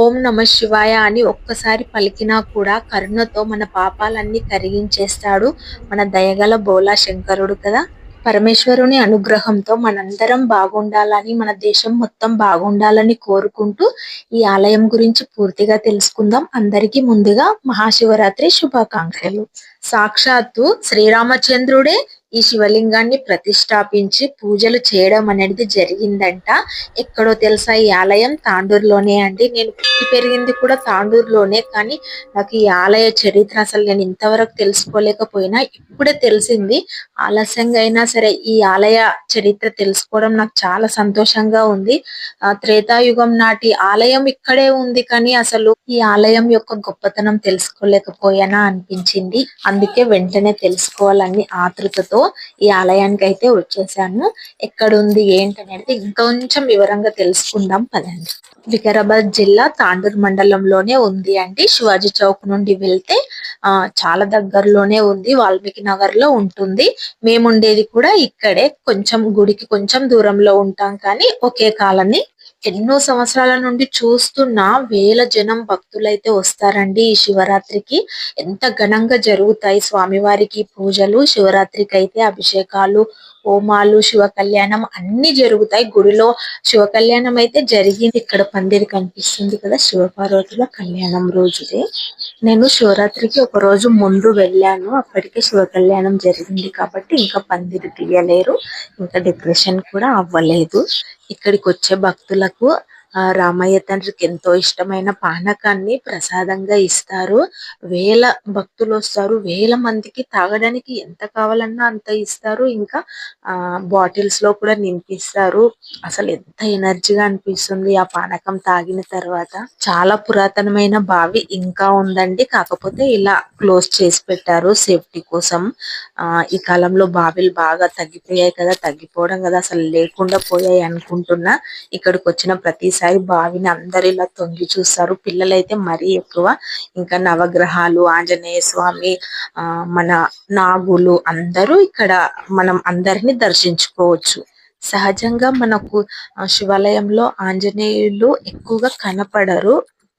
ఓం నమ శివాయ అని ఒక్కసారి పలికినా కూడా కరుణతో మన పాపాలన్నీ కరిగించేస్తాడు మన దయగల బోలా శంకరుడు కదా. పరమేశ్వరుని అనుగ్రహంతో మనందరం బాగుండాలని మన దేశం మొత్తం బాగుండాలని కోరుకుంటూ ఈ ఆలయం గురించి పూర్తిగా తెలుసుకుందాం. అందరికీ ముందుగా మహాశివరాత్రి శుభాకాంక్షలు. సాక్షాత్తు శ్రీరామచంద్రుడే ఈ శివలింగాన్ని ప్రతిష్టాపించి పూజలు చేయడం అనేది జరిగిందంట. ఎక్కడో తెలుసా ఈ ఆలయం? తాండూరులోనే అండి. నేను పుట్టి పెరిగింది కూడా తాండూరులోనే. కానీ నాకు ఈ ఆలయ చరిత్ర అసలు నేను ఇంతవరకు తెలుసుకోలేకపోయినా ఇప్పుడే తెలిసింది. ఆలస్యంగా అయినా సరే ఈ ఆలయ చరిత్ర తెలుసుకోవడం నాకు చాలా సంతోషంగా ఉంది. ఆ త్రేతాయుగం నాటి ఆలయం ఇక్కడే ఉంది కానీ అసలు ఈ ఆలయం యొక్క గొప్పతనం తెలుసుకోలేకపోయానా అనిపించింది. అందుకే వెంటనే తెలుసుకోవాలని ఆతృతతో ఈ ఆలయానికి అయితే వచ్చేసాను. ఎక్కడుంది ఏంటి అనేది ఇంకొంచెం వివరంగా తెలుసుకుందాం పదండి. వికారాబాద్ జిల్లా తాండూర్ మండలంలోనే ఉంది అండి. శివాజీ చౌక్ నుండి వెళ్తే ఆ చాలా దగ్గరలోనే ఉంది. వాల్మీకి నగర్లో ఉంటుంది. మేముండేది కూడా ఇక్కడే. కొంచెం గుడికి కొంచెం దూరంలో ఉంటాం కానీ ఒకే కాలనీ ఎన్నో సంవత్సరాల నుండి చూస్తున్న వేల జనం భక్తులైతే వస్తారండి ఈ శివరాత్రికి. ఎంత ఘనంగా జరుగుతాయి స్వామివారికి పూజలు శివరాత్రికి అయితే అభిషేకాలు హోమాలు శివ కళ్యాణం అన్ని జరుగుతాయి. గుడిలో శివ కళ్యాణం అయితే జరిగింది. ఇక్కడ పందిరి కనిపిస్తుంది కదా శివపార్వతుల కళ్యాణం రోజుదే. నేను శివరాత్రికి ఒక రోజు ముందు వెళ్ళాను. అప్పటికే శివ కళ్యాణం జరిగింది కాబట్టి ఇంకా పందిరి తీయలేరు. ఇంకా డెకరేషన్ కూడా అవ్వలేదు. ఇక్కడికి వచ్చే భక్తులకు రామయ్య తండ్రికి ఎంతో ఇష్టమైన పానకాన్ని ప్రసాదంగా ఇస్తారు. వేల భక్తులు వస్తారు. వేల మందికి తాగడానికి ఎంత కావాలన్నా అంత ఇస్తారు. ఇంకా ఆ బాటిల్స్లో కూడా నింపిస్తారు. అసలు ఎంత ఎనర్జీగా అనిపిస్తుంది ఆ పానకం తాగిన తర్వాత. చాలా పురాతనమైన బావి ఇంకా ఉందండి. కాకపోతే ఇలా క్లోజ్ చేసి పెట్టారు సేఫ్టీ కోసం. ఈ కాలంలో బావిలు బాగా తగ్గిపోయాయి కదా తగ్గిపోవడం కదా అసలు లేకుండా పోయాయి అనుకుంటున్నా. ఇక్కడికి వచ్చిన ప్రతిసారి బావిని అందరు ఇలా తొంగి చూస్తారు. పిల్లలైతే మరీ ఎక్కువ ఇంకా నవగ్రహాలు ఆంజనేయ స్వామి ఆ మన నాగులు అందరూ ఇక్కడ మనం అందరిని దర్శించుకోవచ్చు. సహజంగా మనకు శివాలయంలో ఆంజనేయులు ఎక్కువగా కనపడరు.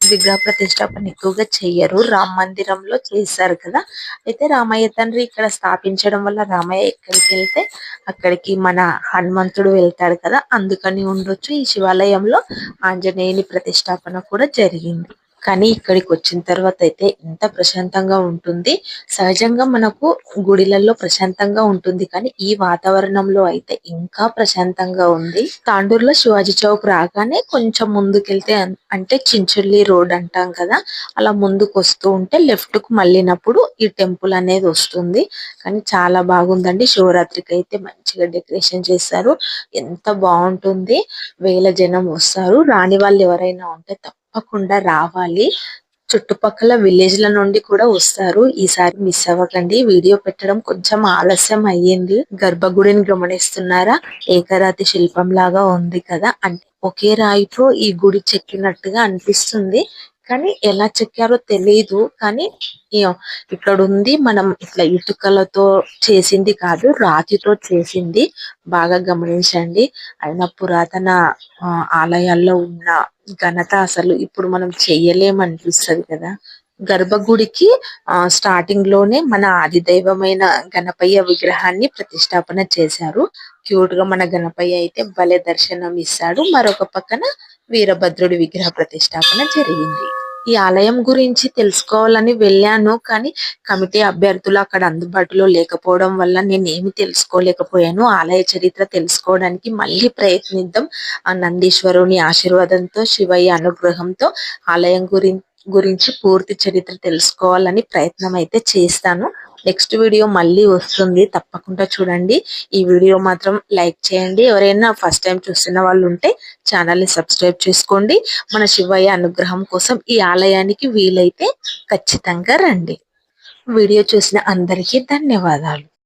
విగ్రహ ప్రతిష్టాపన ఎక్కువగా చెయ్యరు. రామ మందిరంలో చేశారు కదా. అయితే రామయ్య తండ్రి ఇక్కడ స్థాపించడం వల్ల రామయ్య ఎక్కడికి వెళ్తే అక్కడికి మన హనుమంతుడు వెళ్తాడు కదా. అందుకని ఉండొచ్చు. ఈ శివాలయంలో ఆంజనేయుని ప్రతిష్టాపన కూడా జరిగింది. కానీ ఇక్కడికి వచ్చిన తర్వాత అయితే ఎంత ప్రశాంతంగా ఉంటుంది. సహజంగా మనకు గుడిలలో ప్రశాంతంగా ఉంటుంది. కానీ ఈ వాతావరణంలో అయితే ఇంకా ప్రశాంతంగా ఉంది. తాండూరులో శివాజీ చౌక్ రాగానే కొంచెం ముందుకెళ్తే అంటే చించుల్లి రోడ్ అంటాం కదా అలా ముందుకు వస్తూ ఉంటే లెఫ్ట్కు మళ్ళినప్పుడు ఈ టెంపుల్ అనేది వస్తుంది. కానీ చాలా బాగుందండి. శివరాత్రికి అయితే మంచిగా డెకరేషన్ చేస్తారు ఎంత బాగుంటుంది. వేల జనం వస్తారు. రాని వాళ్ళు ఎవరైనా ఉంటే తప్పకుండా రావాలి. చుట్టుపక్కల విలేజ్ ల నుండి కూడా వస్తారు. ఈసారి మిస్ అవ్వకండి. వీడియో పెట్టడం కొంచెం ఆలస్యం అయ్యింది. గర్భగుడిని గమనిస్తున్నారా? ఏకరాతి శిల్పం లాగా ఉంది కదా. అంటే ఒకే రాయితో ఈ గుడి చెక్కినట్టుగా అనిపిస్తుంది. కానీ ఎలా చెక్కారో తెలియదు కానీ ఇక్కడ ఉంది మనం ఇట్లా ఇటుకలతో చేసింది కాదు రాతితో చేసింది. బాగా గమనించండి. అయినా పురాతన ఆలయాల్లో ఉన్న ఘనత అసలు ఇప్పుడు మనం చెయ్యలేమనిపిస్తుంది కదా. గర్భగుడికి ఆ స్టార్టింగ్లోనే మన ఆది దైవమైన గణపయ్య విగ్రహాన్ని ప్రతిష్టాపన చేశారు. క్యూట్గా మన గణపయ్య అయితే భలే దర్శనం ఇస్తాడు మరొక పక్కన వీరభద్రుడి విగ్రహ ప్రతిష్టాపన జరిగింది. ఈ ఆలయం గురించి తెలుసుకోవాలని వెళ్ళాను కానీ కమిటీ అభ్యర్థులు అక్కడ అందుబాటులో లేకపోవడం వల్ల నేను ఏమి తెలుసుకోలేకపోయాను. ఆలయ చరిత్ర తెలుసుకోవడానికి మళ్ళీ ప్రయత్నిద్దాం ఆ నందీశ్వరుని ఆశీర్వాదంతో శివయ్య అనుగ్రహంతో ఆలయం గురించి గురించి పూర్తి చరిత్ర తెలుసుకోవాలని ప్రయత్నం అయితే చేస్తాను. నెక్స్ట్ వీడియో మళ్ళీ వస్తుంది. తప్పకుండా చూడండి. ఈ వీడియో మాత్రం లైక్ చేయండి. ఎవరైనా ఫస్ట్ టైం చూస్తున్న వాళ్ళు ఉంటే ఛానల్ని సబ్స్క్రైబ్ చేసుకోండి. మన శివయ్య అనుగ్రహం కోసం ఈ ఆలయానికి వీలైతే ఖచ్చితంగా రండి. వీడియో చూసిన అందరికీ ధన్యవాదాలు.